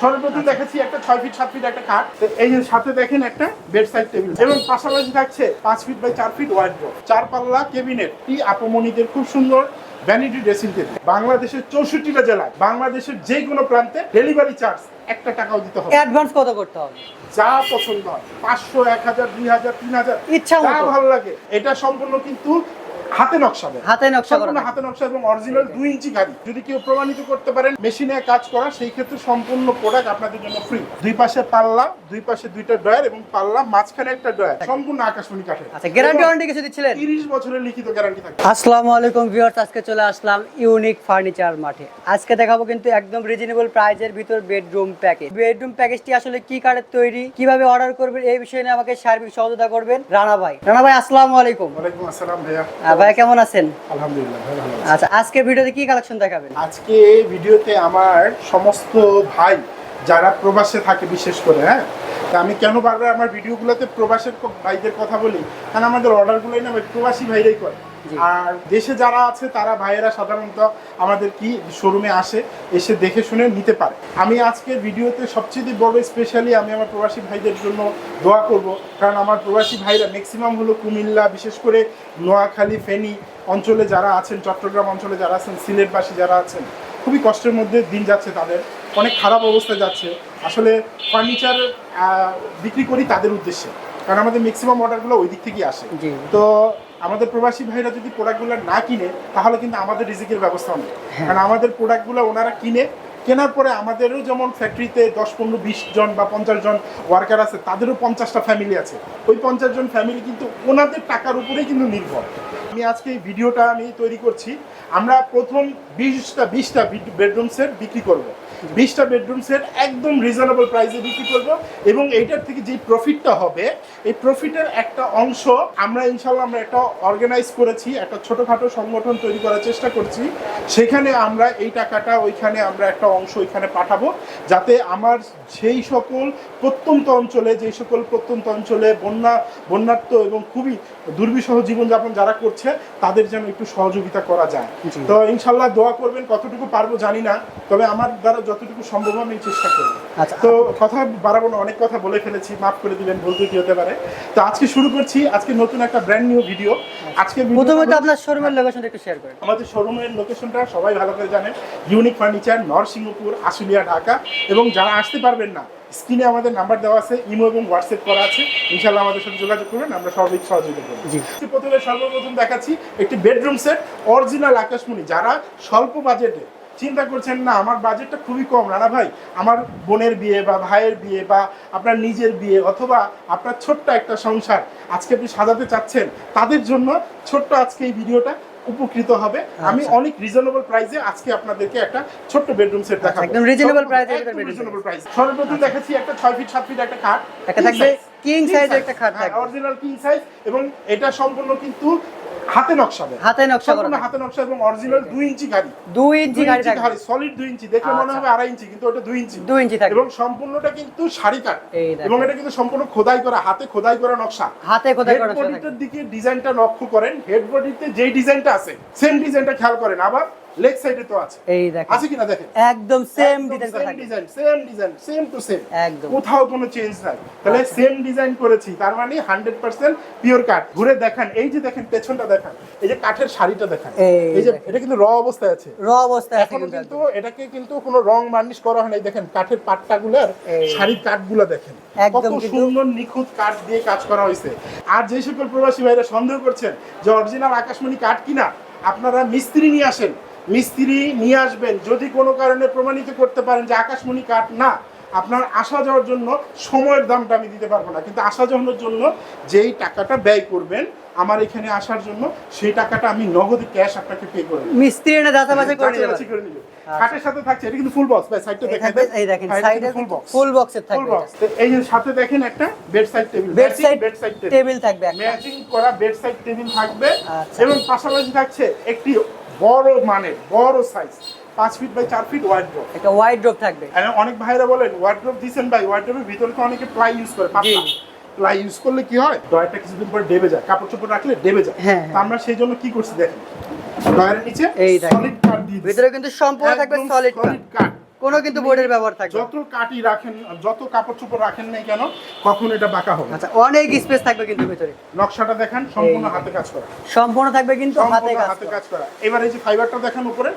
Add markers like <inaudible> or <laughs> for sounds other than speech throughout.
সর্বপ্রথম দেখাচ্ছি একটা ছয় ফিট সাত ফিট একটা খাট। এই যে সাথে দেখেন একটা বেড সাইড টেবিল এবং পাশাপাশি থাকছে পাঁচ ফিট বাই চার ফিট ওয়াইড চার পাল্লা কেবিনেট টি আপমনিদের খুব সুন্দর ভ্যানিটি ড্রেসিং টেবিল বাংলাদেশের চৌষট্টিটা জেলায় বাংলাদেশের যে কোনো প্রান্তে ডেলিভারি চার্জ একটা টাকাও দিতে হবে। অ্যাডভান্স কত করতে হবে? যা পছন্দ হয় পাঁচশো এক হাজার দুই হাজার তিন হাজার ইচ্ছা ভালো লাগে। এটা সম্পূর্ণ কিন্তু হাতে নকশা। হাতে নকশা করা হাতে নকশা এবং অরিজিনাল দুই ইঞ্চি গাড়ি। যদি কেউ প্রমাণিত করতে পারেন মেশিনে কাজ করা সেই ক্ষেত্রে সম্পূর্ণ প্রোডাক্ট আপনাদের জন্য ফ্রি দুই পাশে পাল্লা দুই পাশে দুইটা ড্রয়ার এবং পাল্লা মাঝখানে একটা ড্রয়ার। সম্পূর্ণ আকাশমণি কাঠের। আচ্ছা গ্যারান্টি ওয়ারেন্টি কিছু দিচ্ছিলেন? তিরিশ বছরের লিখিত গ্যারান্টি থাকে আসসালামু আলাইকুম ভিউয়ার্স আজকে চলে আসলাম ইউনিক ফার্নিচার মাঠে। আজকে দেখাবো কিন্তু একদম রিজনেবল প্রাইজের ভিতর বেডরুম প্যাকেজ বেডরুম প্যাকেজটি আসলে কি কাঠের তৈরি কীভাবে অর্ডার করবেন এই বিষয়ে নিয়ে আমাকে সার্বিক সহযোগিতা করবেন রানা ভাই। রানা ভাই আসসালামু আলাইকুম। ওয়ালাইকুম আসসালাম ভাইয়া। ভাই কেমন আছেন আলহামদুলিল্লাহ ভাই ভালো আছি। আচ্ছা আজকে ভিডিওতে কি কালেকশন দেখাবেন আজকে এই ভিডিওতে আমার সমস্ত ভাই যারা প্রবাসে থাকে বিশেষ করে হ্যাঁ তা আমি কেন বারবার আমার ভিডিওগুলোতে প্রবাসের ভাইদের কথা বলি কারণ আমাদের অর্ডারগুলোই না প্রবাসী ভাইরাই করে। আর দেশে যারা আছে তারা ভাইয়েরা সাধারণত আমাদের কি শোরুমে আসে এসে দেখে শুনে নিতে পারে। আমি আজকে ভিডিওতে সবচেয়ে বড় স্পেশালি আমি আমার প্রবাসী ভাইদের জন্য দোয়া করব কারণ আমার প্রবাসী ভাইরা ম্যাক্সিমাম হলো কুমিল্লা বিশেষ করে নোয়াখালী ফেনী অঞ্চলে যারা আছেন চট্টগ্রাম অঞ্চলে যারা আছেন সিলেটবাসী যারা আছেন খুবই কষ্টের মধ্যে দিন যাচ্ছে তাদের অনেক খারাপ অবস্থা যাচ্ছে। আসলে ফার্নিচার বিক্রি করি তাদের উদ্দেশ্যে কারণ আমাদের ম্যাক্সিমাম অর্ডারগুলো ওই দিক থেকেই আসে। তো আমাদের প্রবাসী ভাইরা যদি প্রোডাক্টগুলো না কিনে, তাহলে কিন্তু আমাদের রিজিকের ব্যবস্থা নেই। কারণ আমাদের প্রোডাক্টগুলো ওনারা কিনে, কেনার পরে আমাদেরও যেমন ফ্যাক্টরিতে দশ, পনেরো, বিশ জন বা পঞ্চাশ জন ওয়ার্কার আছে, তাদেরও পঞ্চাশটা ফ্যামিলি আছে। ওই পঞ্চাশ জন ফ্যামিলি কিন্তু ওনাদের টাকার উপরেই কিন্তু নির্ভর। আমি আজকে এই ভিডিওটা আমি তৈরি করছি। আমরা প্রথম বিশটা বিশটা বেডরুম সেট বিক্রি করব। বিশটা বেডরুম সেট একদম রিজনেবল প্রাইসে বিক্রি করব এবং এইটার থেকে যে প্রফিটটা হবে এই প্রফিটের একটা অংশ আমরা ইনশাল্লাহ আমরা একটা অর্গানাইজ করেছি একটা ছোটোখাটো সংগঠন তৈরি করার চেষ্টা করছি। সেখানে আমরা এই টাকাটা ওইখানে আমরা একটা অংশ ওইখানে পাঠাবো যাতে আমার সেই সকল প্রত্যন্ত অঞ্চলে যেই সকল প্রত্যন্ত অঞ্চলে বন্যা বন্যার্থ এবং খুবই দুর্বিষহ জীবনযাপন যারা করছে তাদের যেন একটু সহযোগিতা করা যায়। তো ইনশাল্লাহ দোয়া করবেন কতটুকু পারব জানি না তবে আমার দ্বারা যতটুকু সম্ভব আমি চেষ্টা করব। আচ্ছা। তো কথা বাড়াবো না অনেক কথা বলে ফেলেছি মাফ করে দিবেন বলতে কি হতে পারে। তো আজকে শুরু করছি আজকে নতুন একটা ব্র্যান্ড নিউ ভিডিও আজকে প্রথমে তো আপনার শোরুমের লোকেশন একটু শেয়ার করেন। আমাদের শোরুমের লোকেশনটা সবাই ভালো করে জানেন। Unique furniture Narsinghpur Ashulia Dhaka. এবং যারা আসতে পারবেন না স্ক্রিনে আমাদের নাম্বার দেওয়া আছে ইমো এবং হোয়াটসঅ্যাপ করা আছে। ইনশাল্লাহ আমাদের সাথে যোগাযোগ করবেন আমরা সবাই সহযোগিতা করব। জি। প্রথমে সর্বপ্রথম দেখাচ্ছি একটি বেডরুম সেট অরিজিনাল আকাশমণি। যারা স্বল্প বাজেটে চিন্তা করছেন না আমার বাজেটটা খুবই কম। রানা ভাই আমার বোনের বিয়ে বা ভাইয়ের বিয়ে বা আপনার নিজের বিয়ে অথবা আপনার ছোট্ট একটা সংসার আজকে আপনি সাজাতে চাচ্ছেন তাদের জন্য ছোট্ট আজকে এই ভিডিওটা উপকৃত হবে। আমি আচ্ছা। অনেক রিজনেবল প্রাইসে আজকে আপনাদেরকে একটা ছোট্ট বেডরুম সেট দেখাবো। একদম এর ভিতরে bedroom রিজনেবল প্রাইস সর্বপ্রথম দেখাচ্ছি একটা 6 ফিট 7 ফিট একটা খাট। একটা থাকবে size এর একটা খাট থাকবে। অরিজিনাল কিং সাইজ এবং এটা সম্পূর্ণ কিন্তু হাতে নকশা হাতে নকশা করা হাতে নকশা এবং অরিজিনাল 2 ইঞ্চি গাড়ি 2 ইঞ্চি গাড়ি গাড়ি সলিড 2 ইঞ্চি। দেখলে মনে আচ্ছা। হবে আড়াই ইঞ্চি কিন্তু ওটা 2 ইঞ্চি। দুই ইঞ্চি থাকে। এবং সম্পূর্ণটা কিন্তু সারি কাট এবং এটা কিন্তু সম্পূর্ণ খোদাই করা হাতে খোদাই করা নকশা। হাতে খোদাই করা নকশা দিকে ডিজাইনটা লক্ষ্য করেন। হেড বডিতে যেই ডিজাইনটা আছে সেম ডিজাইনটা খেয়াল করেন। আবার লেগ সাইডে তো আছে। এই দেখেন। আছে কিনা দেখেন? একদম সেম ডিজাইন করা same design same design same to same একদম। কোথাও কোনো চেঞ্জ নাই। তাহলে আচ্ছা। সেম ডিজাইন করেছি তার মানে হান্ড্রেড পার্সেন্ট পিওর কাঠ ঘুরে দেখান এই যে দেখেন পেছনটা দেখান এই যে কাঠের শাড়িটা দেখান। এই যে এটা কিন্তু র অবস্থায় আছে। র অবস্থায় আছে কিন্তু এটাকে কিন্তু কোনো রং বার্নিশ করা হয় নাই। দেখেন কাঠের পাট্টাগুলার। শাড়ির কাঠগুলো দেখেন। একদম সুন্দর নিখুঁত কাঠ দিয়ে কাজ করা হয়েছে। আর যে সকল প্রবাসী ভাইরা সন্দেহ করছেন যে অরিজিনাল আকাশমণি কাঠ কিনা আপনারা মিস্ত্রি নিয়ে আসেন। মিস্ত্রি নিয়ে আসবেন যদি কোনো কারণে প্রমাণিত করতে পারেন যে আকাশমণি কাঠ না আপনার আসা যাওয়ার জন্য সময়ের দামটা আমি দিতে পারব না। কিন্তু আসা যাওয়ার জন্য যেই টাকাটা ব্যয় করবেন আমার এখানে আসার জন্য সেই টাকাটা আমি নগদে ক্যাশ আপনাকে পে করে মিস্ত্রি এনে দাঁতা বাজে করে নিবে। কাঠের সাথে থাকছে এটা কিন্তু ফুল বক্স ভাই সাইডটা দেখেন। এই দেখেন সাইডে ফুল বক্স ফুল বক্সের থাকবে বক্স এই যে সাথে দেখেন একটা bedside table bedside bedside table থাকবে ম্যাচিং করা বেড সাইড টেবিল থাকবে আচ্ছা। এবং পাশাপাশি থাকছে একটি বড় মানে বড় সাইজ পাঁচ ফিট বাই চার ফিট ওয়াইড ড্রপ একটা ওয়ার্ড ড্রপ থাকবে অনেক ভাইরা বলেন ওয়ার্ড্রোপ দিয়েছেন ভাই ওয়ার্ড্রোপের ভিতরে তো অনেকে প্লাই ইউজ করে পাতলা। প্লাই ইউজ করলে কি হয়? ডয়ারটা কিছুদিন পরে ডেবে যায় কাপড় চোপড় রাখলে ডেবে যায়। হ্যাঁ, তো আমরা সেই জন্য কি করছি দেখেন ডয়ারের নিচে সলিড কাঠ দিয়ে ভিতরে কিন্তু সম্পূর্ণ থাকবে সলিড কাট কাঠ কোনো কিন্তু বোর্ডের ব্যবহার থাকবে না। যত কাটি রাখেন যত কাপড় চোপড় রাখেন নাই কেন কখনো এটা বাঁকা হবে আচ্ছা অনেক স্পেস থাকবে কিন্তু ভিতরে। নকশাটা দেখেন সম্পূর্ণ হাতে কাজ করা। সম্পূর্ণ থাকবে কিন্তু হাতে কাজ হাতে কাজ করা। এবার এই যে ফাইবারটা দেখেন উপরে।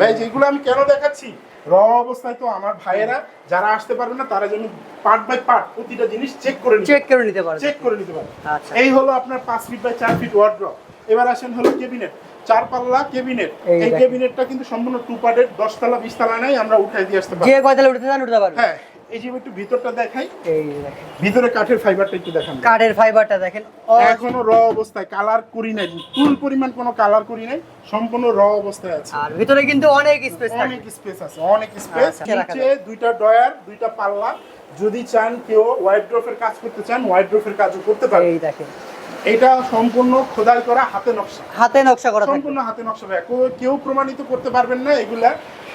ভাই যেগুলো আমি কেন দেখাচ্ছি? র অবস্থায় তো আমার ভাইয়েরা যারা আসতে পারবে না তারা যেন পার্ট বাই পার্ট প্রতিটা জিনিস চেক করে নিতে চেক করে নিতে পারবে। চেক করে নিতে পারে। আচ্ছা। এই হলো আপনার পাঁচ ফিট বাই চার ফিট ওয়ার্ড্রপ এবার আসেন হলো কেবিনেট চার পাল্লা কেবিনেট এই কেবিনেটটা কিন্তু সম্পূর্ণ টু পার্টের দশতলা বিশতলা নাই আমরা উঠাই দিয়ে আসতে পারি যে কয়তালে উঠতে চান উঠতে পারবে হ্যাঁ এই যে একটু ভিতরটা দেখাই। এই দেখেন। ভিতরে কাঠের ফাইবারটা একটু দেখান। কাঠের ফাইবারটা দেখেন এখনও র অবস্থায় কালার করি নাই। তুল পরিমাণ কোনো কালার করি নাই সম্পূর্ণ র অবস্থায় আছে। আর ভিতরে কিন্তু অনেক স্পেস অনেক স্পেস আছে অনেক স্পেস আচ্ছা, নিচে দুইটা ডয়ার দুইটা পাল্লা। যদি চান কেউ ওয়াইড ড্রফের কাজ করতে চান ওয়াইড ড্রফের কাজও করতে পারে এই দেখেন। এটা সম্পূর্ণ খোদাই করা হাতে নকশা। হাতে নকশা করা সম্পূর্ণ হাতে নকশা কেউ প্রমাণিত করতে পারবেন না এগুলা।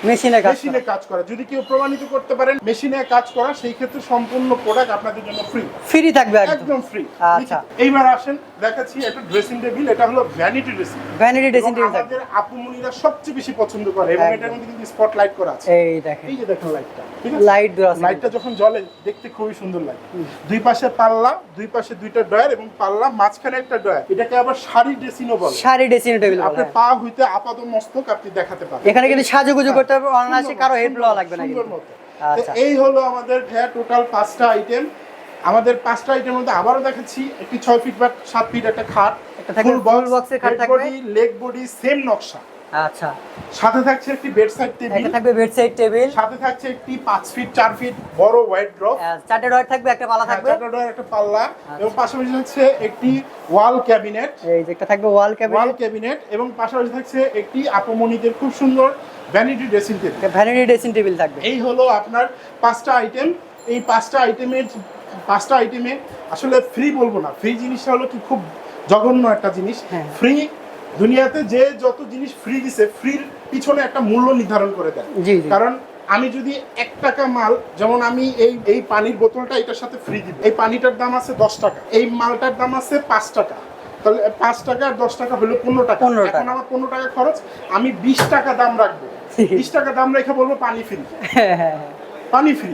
মেশিনে কাজ মেশিনে কাজ করা। যদি কেউ প্রমাণিত করতে পারেন মেশিনে কাজ করা সেই ক্ষেত্রে সম্পূর্ণ প্রোডাক্ট আপনাদের জন্য ফ্রি ফ্রি থাকবে একদম। ফ্রি আচ্ছা। এইবার আসেন দেখাচ্ছি একটা ড্রেসিং টেবিল এটা হলো vanity dressing vanity dressing table আমাদের সবচেয়ে বেশি পছন্দ করে এবং একদম। এটার মধ্যে কিন্তু স্পট লাইট করা আছে। এই দেখেন। এই যে দেখেন লাইটটা লাইট দেওয়া আছে। লাইটটা যখন জ্বলে দেখতে খুবই সুন্দর লাগে। দুই পাশে পাল্লা দুই পাশে দুইটা ডয়ার এবং পাল্লা মাঝখানে একটা ডয়ার এটাকে আবার শাড়ি ড্রেসিংও বলে। শাড়ি ড্রেসিং টেবিল আপনার পা হইতে আপাত মস্তক আপনি দেখাতে পারেন। এখানে কিন্তু সাজুগুজু করতে হবে অনায়াসে কারও হেড লওয়া লাগবে না কিন্তু। আচ্ছা। এই হলো আমাদের ভ্যা টোটাল পাঁচটা আইটেম আমাদের পাঁচটা আইটেম মধ্যে আবারও দেখাচ্ছি একটি ছয় ফিট বা সাত ফিট একটা খাট একটা খাট থাকবে। লেগ বডি সেম নকশা আচ্ছা। সাথে থাকছে একটি বেড সাইড টেবিল থাকবে বেড সাইড টেবিল সাথে থাকছে একটি পাঁচ ফিট চার ফিট বড় হোয়াইট ড্রপ চারটে ডয়ার থাকবে একটা পালা থাকবে। একটা পাল্লা। আচ্ছা। এবং পাশাপাশি থাকছে একটি ওয়াল ক্যাবিনেট এই যে একটা থাকবে ওয়াল ওয়াল ক্যাবিনেট ক্যাবিনেট এবং পাশাপাশি থাকছে একটি আপমনিদের খুব সুন্দর vanity dressing table vanity dressing table থাকবে। এই হলো আপনার পাঁচটা আইটেম এই পাঁচটা আইটেমের পাঁচটা আইটেমে আসলে ফ্রি বলব না। ফ্রি জিনিসটা হলো কি খুব জঘন্য একটা জিনিস। হ্যাঁ। ফ্রি দুনিয়াতে যে যত জিনিস ফ্রি দিছে ফ্রির পিছনে একটা মূল্য নির্ধারণ করে দেয়। কারণ আমি যদি এক টাকা মাল যেমন আমি এই এই পানির বোতলটা এটার সাথে ফ্রি দিব। এই পানিটার দাম আছে দশ টাকা এই মালটার দাম আছে পাঁচ টাকা। তাহলে পাঁচ টাকা আর দশ টাকা হলো পনেরো টাকা। 15 টাকা। এখন আমার পনেরো টাকা খরচ আমি বিশ টাকা দাম রাখব। <laughs> বিশ টাকা দাম রেখে বলব পানি ফ্রি হ্যাঁ হ্যাঁ হ্যাঁ। পানি ফ্রি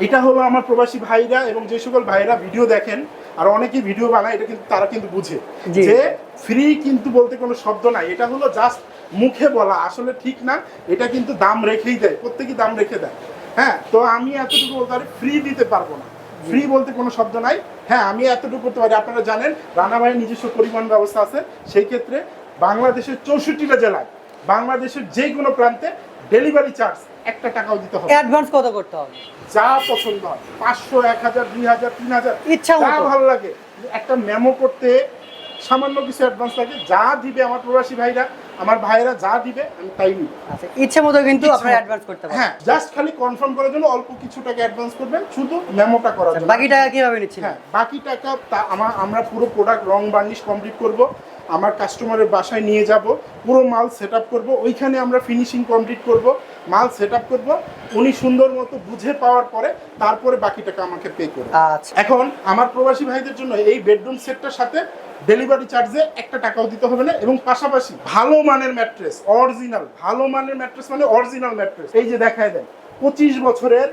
এটা হলো আমার প্রবাসী ভাইরা এবং যে সকল ভাইরা ভিডিও দেখেন আর অনেকেই ভিডিও বানায় এটা কিন্তু তারা কিন্তু বুঝে। যে ফ্রি কিন্তু বলতে কোনো শব্দ নাই এটা হলো জাস্ট মুখে বলা আসলে ঠিক না এটা কিন্তু দাম রেখেই দেয় প্রত্যেকেই দাম রেখে দেয়। হ্যাঁ তো আমি এতটুকু বলতে পারি ফ্রি দিতে পারব না। ফ্রি বলতে কোনো শব্দ নাই। হ্যাঁ আমি এতটুকু করতে পারি আপনারা জানেন রানা ভাইয়ের নিজস্ব পরিবহন ব্যবস্থা আছে সেই ক্ষেত্রে বাংলাদেশের চৌষট্টিটা জেলায় বাংলাদেশের যে কোনো প্রান্তে ডেলিভারি চার্জ একটা টাকাও দিতে হবে অ্যাডভান্স কত করতে হবে? যা পছন্দ হয় পাঁচশো এক হাজার দুই হাজার তিন হাজার ইচ্ছা যা ভালো লাগে। একটা মেমো করতে সামান্য কিছু অ্যাডভান্স লাগে যা দিবে আমার প্রবাসী ভাইরা আমার ভাইরা যা দিবে আমি তাই নিব। আচ্ছা ইচ্ছে মতো কিন্তু আপনারা অ্যাডভান্স করতে পারেন। হ্যাঁ জাস্ট খালি কনফার্ম করার জন্য অল্প কিছু টাকা অ্যাডভান্স করবেন শুধু মেমোটা করার জন্য। বাকি টাকা কীভাবে নিচ্ছিলেন? হ্যাঁ বাকি টাকা তা- আমরা পুরো প্রোডাক্ট রং বার্নিশ কমপ্লিট করব। আমার কাস্টমারের বাসায় নিয়ে যাব পুরো মাল সেট আপ করব ওইখানে আমরা ফিনিশিং কমপ্লিট করব মাল সেট আপ করব উনি সুন্দর মতো বুঝে পাওয়ার পরে তারপরে বাকি টাকা আমাকে পে করবে। আচ্ছা। এখন আমার প্রবাসী ভাইদের জন্য এই বেডরুম সেটটার সাথে ডেলিভারি চার্জে একটা টাকাও দিতে হবে না এবং পাশাপাশি ভালো মানের ম্যাট্রেস অরিজিনাল ভালো মানের ম্যাট্রেস মানে অরিজিনাল ম্যাট্রেস এই যে দেখায় দেন পঁচিশ বছরের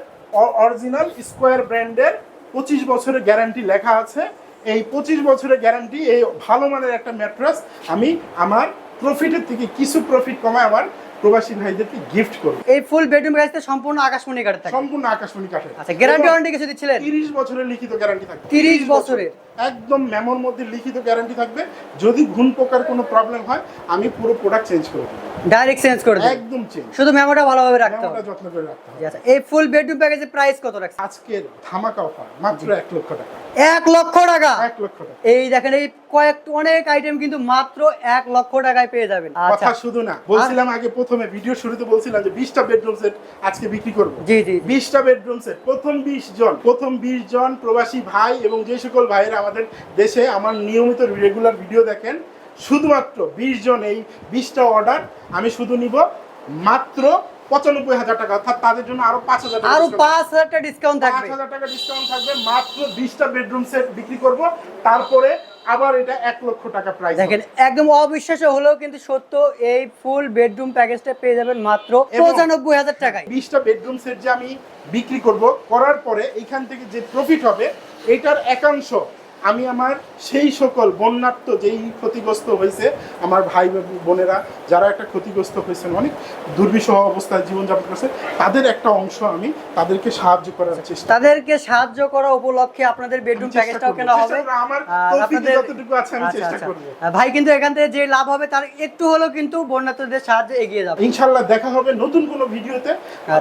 অরিজিনাল স্কোয়ার ব্র্যান্ডের পঁচিশ বছরের গ্যারান্টি লেখা আছে এই পঁচিশ বছরের গ্যারান্টি এই ভালো মানের একটা ম্যাট্রাস আমি আমার প্রফিটের থেকে কিছু প্রফিট কমায় আমার প্রবাসী ভাইদেরকে গিফট করব। এই ফুল বেডরুম গাড়িতে সম্পূর্ণ আকাশমণি কাঠের থাকে। সম্পূর্ণ আকাশমণি কাঠের। আচ্ছা গ্যারান্টি ওয়ারেন্টি কিছু দিচ্ছিলেন? তিরিশ বছরের লিখিত গ্যারান্টি থাকবে। 30 বছরের? একদম মেমোর মধ্যে লিখিত গ্যারান্টি থাকবে। যদি ঘুণ পোকার কোনো প্রবলেম হয় আমি পুরো প্রোডাক্ট চেঞ্জ করে দেবো। ডাইরেক্ট চেঞ্জ করে দেন একদম চেঞ্জ শুধু মেমোটা ভালোভাবে রাখতে হবে। মেমোটা যত্ন করে রাখতে হবে। আচ্ছা এই ফুল বেডরুম প্যাকেজের প্রাইস কত রাখছে আজকের ধামাকা অফার মাত্র এক লক্ষ টাকা। এক লক্ষ টাকা। এক লক্ষ টাকা। এই দেখেন এই কয়েক অনেক আইটেম কিন্তু মাত্র এক লক্ষ টাকায় পেয়ে যাবেন। আচ্ছা। কথা শুধু না বলছিলাম আগে প্রথমে ভিডিও শুরুতে বলছিলাম যে বিশটা বেডরুম সেট আজকে বিক্রি করব। জি জি জি। বিশটা বেডরুম সেট প্রথম বিশ জন প্রথম বিশ জন প্রবাসী ভাই এবং যে সকল ভাইয়েরা আমাদের দেশে আমার নিয়মিত রেগুলার ভিডিও দেখেন শুধুমাত্র বিশ জন এই বিশটা অর্ডার আমি শুধু নিব মাত্র পঁচানব্বই হাজার টাকা অর্থাৎ তাদের জন্য আরও পাঁচ হাজার আরও পাঁচ হাজার টাকা ডিসকাউন্ট পাঁচ হাজার টাকা ডিসকাউন্ট থাকবে মাত্র বিশটা বেডরুম সেট বিক্রি করব। তারপরে আবার এটা এক লক্ষ টাকা প্রাইস দেখেন একদম অবিশ্বাস্য হলেও কিন্তু সত্য এই ফুল বেডরুম প্যাকেজটা পেয়ে যাবেন মাত্র পঁচানব্বই হাজার টাকায়। বিশটা বেডরুম সেট যে আমি বিক্রি করব করার পরে এইখান থেকে যে প্রফিট হবে এটার একাংশ আমি আমার সেই সকল বন্যার্থ যেই ক্ষতিগ্রস্ত হয়েছে আমার ভাই বোনেরা যারা একটা ক্ষতিগ্রস্ত হয়েছেন অনেক দুর্বিষহ অবস্থায় জীবনযাপন করছে তাদের একটা অংশ আমি তাদেরকে সাহায্য করার চেষ্টা তাদেরকে সাহায্য করা উপলক্ষে আপনাদের বেডরুম প্যাকেজটাও কেনা হবে। আমার যতটুকু আছে আমি আচ্ছা, চেষ্টা আচ্ছা। করব। ভাই কিন্তু এখান থেকে যে লাভ হবে তার একটু হলেও কিন্তু বন্যার্থদের সাহায্যে এগিয়ে যাবে। ইনশাল্লাহ দেখা হবে নতুন কোনো ভিডিওতে।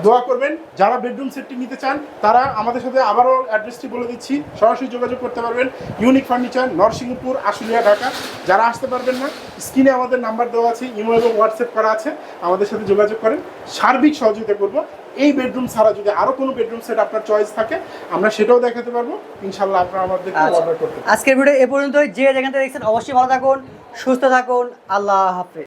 দোয়া করবেন যারা বেডরুম সেটটি নিতে চান তারা আমাদের সাথে আবারও অ্যাড্রেসটি বলে দিচ্ছি সরাসরি যোগাযোগ করতে পারবেন। Unique furniture Narsinghpur Ashulia Dhaka. যারা আসতে পারবেন না স্ক্রিনে আমাদের নাম্বার দেওয়া আছে ইমো এবং হোয়াটসঅ্যাপ করা আছে। আমাদের সাথে যোগাযোগ করেন। সার্বিক সহযোগিতা করব। এই বেডরুম ছাড়া যদি আরও কোনো বেডরুম সেট আপনার চয়েস থাকে আমরা সেটাও দেখাতে পারব। ইনশাল্লাহ আপনারা আমাদেরকে আচ্ছা। অর্ডার করতে আজকের ভিডিও এ পর্যন্তই। যে যেখান থেকে দেখছেন অবশ্যই ভালো থাকুন সুস্থ থাকুন। আল্লাহ হাফেজ।